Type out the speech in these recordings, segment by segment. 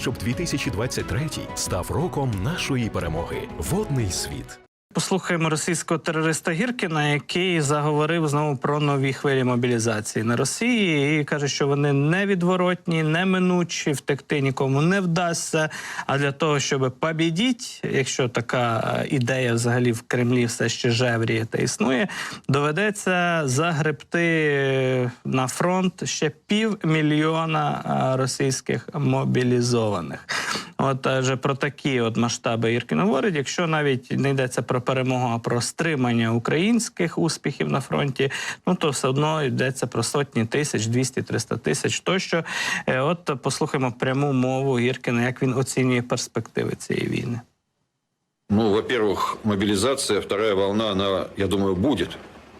щоб 2023 став роком нашої перемоги. Водний світ. Послухаємо російського терориста Гіркіна, який заговорив знову про нові хвилі мобілізації на Росії і каже, що вони невідворотні, неминучі, втекти нікому не вдасться. А для того, щоб побідіть, якщо така е, ідея взагалі в Кремлі все ще жевріє та існує, доведеться загребти на фронт ще півмільйона е, російських мобілізованих. От вже про такі от масштаби Іркін говорить. Якщо навіть не йдеться про перемогу, а про стримання українських успіхів на фронті, ну то все одно йдеться про сотні тисяч, 200-300 тисяч тощо. Е, От послухаємо пряму мову Гіркіна, як він оцінює перспективи цієї війни. Ну, во-первых, мобилизация, вторая волна, она, я думаю, будет.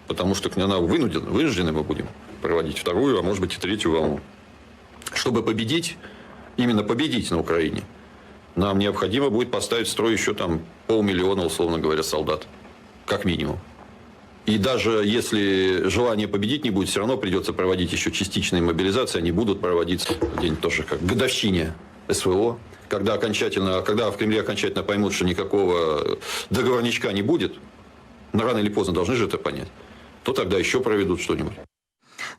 Потому что она вынуждена, вынуждены мы будем проводить вторую, а может быть и третью волну. Чтобы победить, именно победить на Украине, нам необходимо будет поставить в строй еще там полмиллиона, условно говоря, солдат. Как минимум. И даже если желание победить не будет, все равно придется проводить еще частичные мобилизации. Они будут проводиться день тоже как годовщине СВО. Когда, окончательно, когда в Кремле окончательно поймут, что никакого договорничка не будет, но рано или поздно должны же это понять, то тогда еще проведут что-нибудь.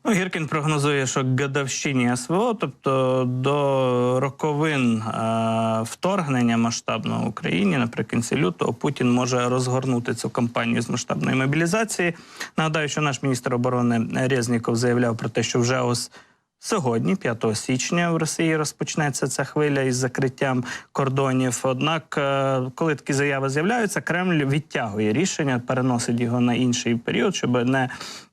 Ну, Гіркін прогнозує, що гадавщині СВО, тобто до роковин е, вторгнення масштабного в Україні наприкінці лютого, Путін може розгорнути цю кампанію з масштабної мобілізації. Нагадаю, що наш міністр оборони Резніков заявляв про те, що вже ось. Сьогодні, 5 січня, в Росії розпочнеться ця хвиля із закриттям кордонів. Однак, е, коли такі заяви з'являються, Кремль відтягує рішення, переносить його на інший період, щоб не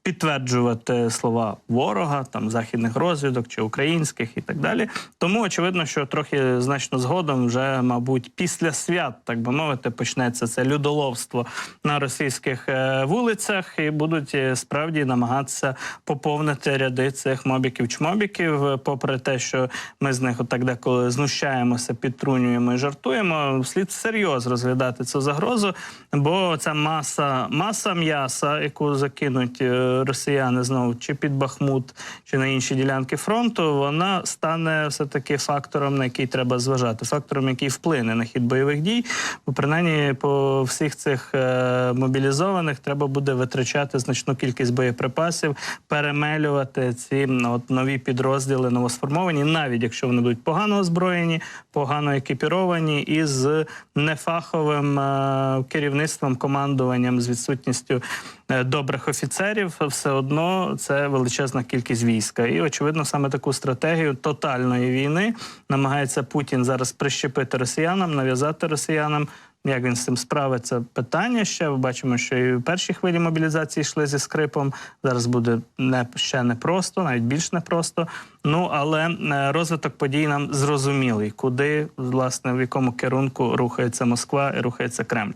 підтверджувати слова ворога, там західних розвідок чи українських і так далі. Тому очевидно, що трохи значно згодом, вже мабуть, після свят, так би мовити, почнеться це людоловство на російських е, вулицях, і будуть е, справді намагатися поповнити ряди цих мобіків-чмобіків, попри те, що ми з них отак деколи знущаємося, підтрунюємо і жартуємо. Слід всерйоз розглядати цю загрозу, бо ця маса, маса м'яса, яку закинуть е, росіяни знову чи під Бахмут, чи на інші ділянки фронту, вона стане все таки фактором, на який треба зважати, фактором, який вплине на хід бойових дій. Бо принаймні по всіх цих е, мобілізованих треба буде витрачати значну кількість боєприпасів, перемелювати ці от нові підрозділи новосформовані, навіть якщо вони будуть погано озброєні, погано екіпіровані і з нефаховим е, керівництвом, командуванням з відсутністю добрих офіцерів, все одно це величезна кількість війська. І очевидно, саме таку стратегію тотальної війни намагається Путін зараз прищепити росіянам, нав'язати росіянам. Як він з цим справиться? Питання ще. Ми бачимо, що і в першій хвилі мобілізації йшли зі скрипом. Зараз буде не ще непросто, навіть більш непросто. Ну але е, розвиток подій нам зрозумілий, куди власне в якому керунку рухається Москва і рухається Кремль.